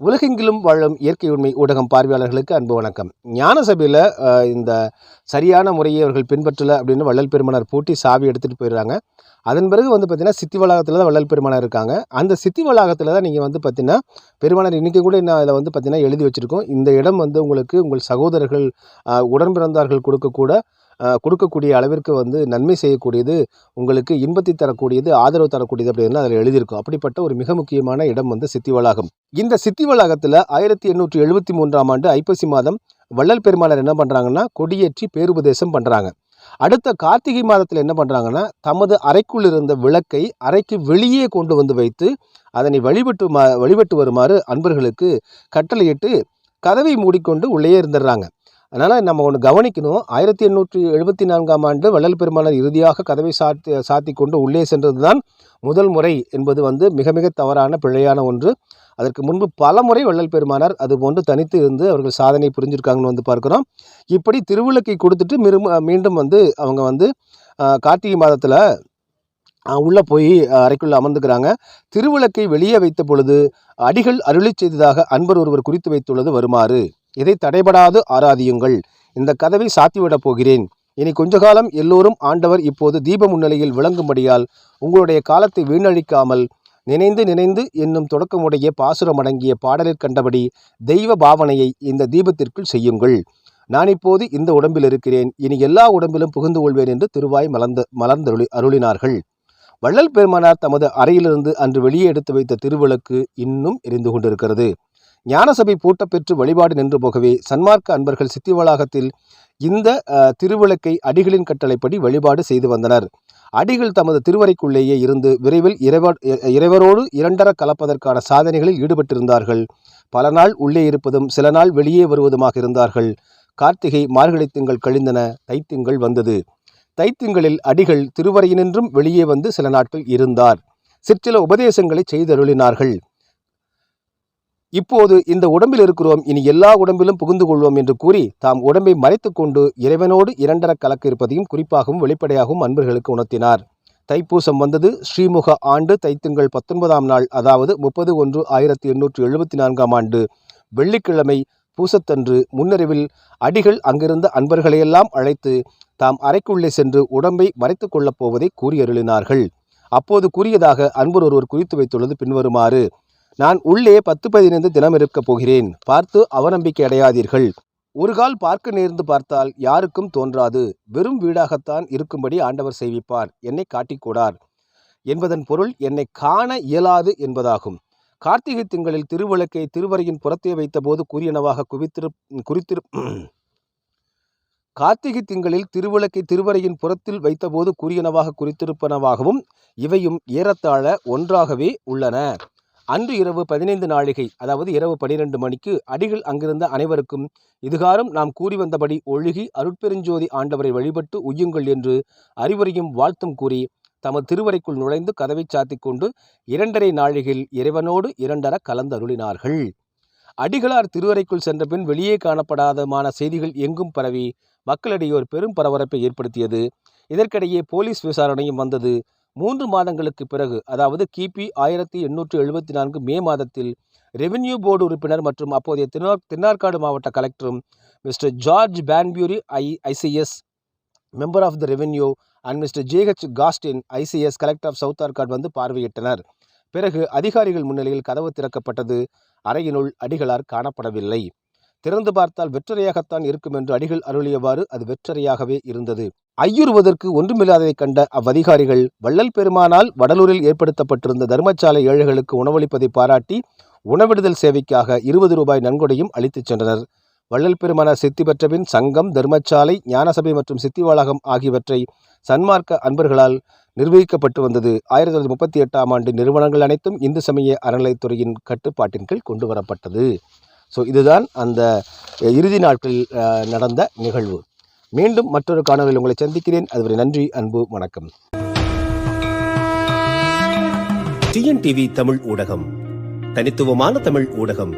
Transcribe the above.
உலகெங்கிலும் வாழும் இயற்கை உண்மை ஊடகம் பார்வையாளர்களுக்கு அன்பு வணக்கம். ஞான சபையில் இந்த சரியான முறையை அவர்கள் பின்பற்றலை அப்படின்னு வள்ளல் பெருமானார் பூட்டி சாவி எடுத்துகிட்டு போயிடுறாங்க. அதன் பிறகு வந்து பார்த்திங்கன்னா சித்தி வளாகத்தில் தான் வள்ளல் பெருமானார் இருக்காங்க. அந்த சித்தி வளாகத்தில் தான் நீங்கள் வந்து பார்த்திங்கன்னா பெருமானார் இன்றைக்கி கூட நான் அதில் வந்து பார்த்திங்கன்னா எழுதி வச்சுருக்கோம். இந்த இடம் வந்து உங்களுக்கு உங்கள் சகோதரர்கள் உடன்பிறந்தார்கள் உடன் பிறந்தார்கள் கொடுக்கக்கூட கொடுக்கக்கூடிய அளவிற்கு வந்து நன்மை செய்யக்கூடியது உங்களுக்கு இன்பத்தை தரக்கூடியது ஆதரவு தரக்கூடியது அப்படின்னு அதில் எழுதியிருக்கும். அப்படிப்பட்ட ஒரு மிக முக்கியமான இடம் வந்து சித்தி வளாகம். இந்த சித்தி வளாகத்தில் ஆயிரத்தி எண்ணூற்றி எழுபத்தி மூன்றாம் ஆண்டு ஐப்பசி மாதம் வள்ளல் பெருமாளர் என்ன பண்ணுறாங்கன்னா கொடியேற்றி பேருபதேசம் பண்ணுறாங்க அடுத்த கார்த்திகை மாதத்தில் என்ன பண்ணுறாங்கன்னா தமது அறைக்குள் இருந்த விளக்கை அறைக்கு வெளியே கொண்டு வந்து வைத்து அதனை வழிபட்டு மா வழிபட்டு வருமாறு அன்பர்களுக்கு கட்டளையிட்டு கதவை மூடிக்கொண்டு உள்ளே இருந்துடுறாங்க. அதனால் நம்ம ஒன்று கவனிக்கணும். ஆயிரத்தி எண்ணூற்றி எழுபத்தி நான்காம் ஆண்டு வள்ளல் பெருமானார் இறுதியாக கதவை சாத்தி சாத்தி கொண்டு உள்ளே சென்றது தான் முதல் முறை என்பது வந்து மிக மிக தவறான பிழையான ஒன்று. அதற்கு முன்பு பல முறை வள்ளல் பெருமானார் அது போன்று தனித்து இருந்து அவர்கள் சாதனை புரிஞ்சிருக்காங்கன்னு வந்து பார்க்குறோம். இப்படி திருவிளக்கை கொடுத்துட்டு மிரும் மீண்டும் வந்து அவங்க வந்து கார்த்திகை மாதத்தில் உள்ளே போய் அறைக்குள்ளே அமர்ந்துக்கிறாங்க. திருவிளக்கை வெளியே வைத்த பொழுது அடிகள் அருளி செய்ததாக அன்பர் ஒருவர் குறித்து வைத்துள்ளது வருமாறு. இதை தடைபடாது ஆராதியுங்கள். இந்த கதவை சாத்திவிடப் போகிறேன். இனி கொஞ்ச காலம் எல்லோரும் ஆண்டவர் இப்போது தீப முன்னிலையில் விளங்கும்படியால் உங்களுடைய காலத்தை வீணழிக்காமல் நினைந்து நினைந்து என்னும் தொடக்கமுடைய பாசுரமடங்கிய பாடலில் கண்டபடி தெய்வ பாவனையை இந்த தீபத்திற்குள் செய்யுங்கள். நான் இப்போது இந்த உடம்பில் இருக்கிறேன். இனி எல்லா உடம்பிலும் புகுந்து கொள்வேன் என்று திருவாய் மலர்ந்த மலர்ந்தருளி அருளினார்கள். வள்ளல் பெருமானார் தமது அறையிலிருந்து அன்று வெளியே எடுத்து வைத்த திருவிளக்கு இன்னும் எரிந்து கொண்டிருக்கிறது. ஞானசபை பூட்டப்பெற்று வழிபாடு நின்று போகவே சன்மார்க்க அன்பர்கள் சித்தி வளாகத்தில் இந்த அஹ், திருவிளக்கை அடிகளின் கட்டளைப்படி வழிபாடு செய்து வந்தனர். அடிகள் தமது திருவரைக்குள்ளேயே இருந்து விரைவில் இறைவர் இறைவரோடு இரண்டர கலப்பதற்கான சாதனைகளில் ஈடுபட்டிருந்தார்கள். பல நாள் உள்ளே இருப்பதும் சில நாள் வெளியே வருவதுமாக இருந்தார்கள். கார்த்திகை மார்கழி திங்கள் கழிந்தன தைத்திங்கள் வந்தது. தைத்திங்களில் அடிகள் திருவரையினின்றும் வெளியே வந்து சில நாட்கள் இருந்தார். சிற்சில உபதேசங்களை செய்தருளினார்கள். இப்போது இந்த உடம்பில் இருக்கிறோம். இனி எல்லா உடம்பிலும் புகுந்து கொள்வோம் என்று கூறி தாம் உடம்பை மறைத்துக்கொண்டு இறைவனோடு இரண்டர கலக்க இருப்பதையும் குறிப்பாகவும் வெளிப்படையாகவும் அன்பர்களுக்கு உணர்த்தினார். தைப்பூசம் வந்தது. ஸ்ரீமுக ஆண்டு தைத்துங்கள் பத்தொன்பதாம் நாள் அதாவது முப்பது ஒன்று ஆயிரத்தி எண்ணூற்று எழுபத்தி நான்காம் ஆண்டு. வெள்ளிக்கிழமை பூசத்தன்று முன்னறிவில் அடிகள் அங்கிருந்த அன்பர்களையெல்லாம் அழைத்து தாம் அறைக்குள்ளே சென்று உடம்பை மறைத்து கொள்ளப் போவதை கூறியருளினார்கள். அப்போது கூறியதாக அன்பர் ஒருவர் குறித்து வைத்துள்ளது. பின்வருமாறு நான் உள்ளே பத்து பதினைந்து தினம் இருக்கப் போகிறேன். பார்த்து அவநம்பிக்கை அடையாதீர்கள். ஒரு கால் பார்க்க நேர்ந்து பார்த்தால் யாருக்கும் தோன்றாது. வெறும் வீடாகத்தான் இருக்கும்படி ஆண்டவர் செய்விப்பார் என்னை காட்டிக்கூடார் என்பதன் பொருள் என்னை காண இயலாது என்பதாகும். கார்த்திகை திங்களில் திருவிளக்கை திருவரையின் புறத்தே வைத்தபோது கூறியனவாக குவித்திரு குறித்திரு கார்த்திகை திங்களில் திருவிளக்கை திருவரையின் புறத்தில் வைத்தபோது கூறியனவாக குறித்திருப்பனவாகவும் இவையும் ஏறத்தாழ ஒன்றாகவே உள்ளன. அன்று இரவு பதினைந்து நாழிகை அதாவது இரவு பனிரெண்டு மணிக்கு அடிகள் அங்கிருந்த அனைவருக்கும் இதுகாரம் நாம் கூறி வந்தபடி ஒழுகி அருட்பெருஞ்சோதி ஆண்டவரை வழிபட்டு உய்யுங்கள் என்று அறிவுரையும் வாழ்த்தும் கூறி தமது திருவரைக்குள் நுழைந்து கதவை சாத்திக் கொண்டு இரண்டரை நாழிகையில் இறைவனோடு இரண்டர கலந்தருளினார்கள். அடிகளார் திருவரைக்குள் சென்ற பின் வெளியே காணப்படாதமான செய்திகள் எங்கும் பரவி மக்களிடையே ஒரு பெரும் பரபரப்பை ஏற்படுத்தியது. இதற்கிடையே போலீஸ் விசாரணையும் வந்தது. மூன்று மாதங்களுக்கு பிறகு அதாவது கிபி ஆயிரத்தி எண்ணூற்று எழுபத்தி நான்கு மே மாதத்தில் ரெவென்யூ போர்டு உறுப்பினர் மற்றும் அப்போதைய திருநா- திருநாற்காடு மாவட்ட கலெக்டரும் mister George Banbury I ICS member of the revenue and mister JH casting ICS collector of South Arcot வந்து பார்வையிட்டனர். பிறகு அதிகாரிகள் முன்னிலையில் கதவு திறக்கப்பட்டது அறையினுள் அடிகளார் காணப்படவில்லை. திறந்து பார்த்தால் வெற்றறையாகத்தான் இருக்கும் என்று அடிகள் அருளியவாறு அது வெற்றறையாகவே இருந்தது. ஐயுறுவதற்கு ஒன்றுமில்லாததைக் கண்ட அவ்வதிகாரிகள் வள்ளல் பெருமானால் வடலூரில் ஏற்படுத்தப்பட்டிருந்த தர்மசாலை ஏழைகளுக்கு உணவளிப்பதை பாராட்டி உணவிடுதல் சேவைக்காக இருபது ரூபாய் நன்கொடையும் அளித்துச் சென்றனர். வள்ளல் பெருமானார் சித்தி பெற்றபின் சங்கம் தர்மசாலை ஞானசபை மற்றும் சித்தி வளாகம் ஆகியவற்றை சன்மார்க்க அன்பர்களால் நிர்வகிக்கப்பட்டு வந்தது. ஆயிரத்தி தொள்ளாயிரத்தி முப்பத்தி எட்டாம் ஆண்டு நிறுவனங்கள் அனைத்தும் இந்து சமய அறநிலைத்துறையின் கட்டுப்பாட்டின் கீழ் கொண்டு வரப்பட்டது. ஸோ இதுதான் அந்த இறுதி நாட்களில் அஹ், நடந்த நிகழ்வு. மீண்டும் மற்றொரு காணொலியில் உங்களை சந்திக்கிறேன். அதுவரை நன்றி அன்பு வணக்கம். டிஎன்டிவி தமிழ் ஊடகம். தனித்துவமான தமிழ் ஊடகம்.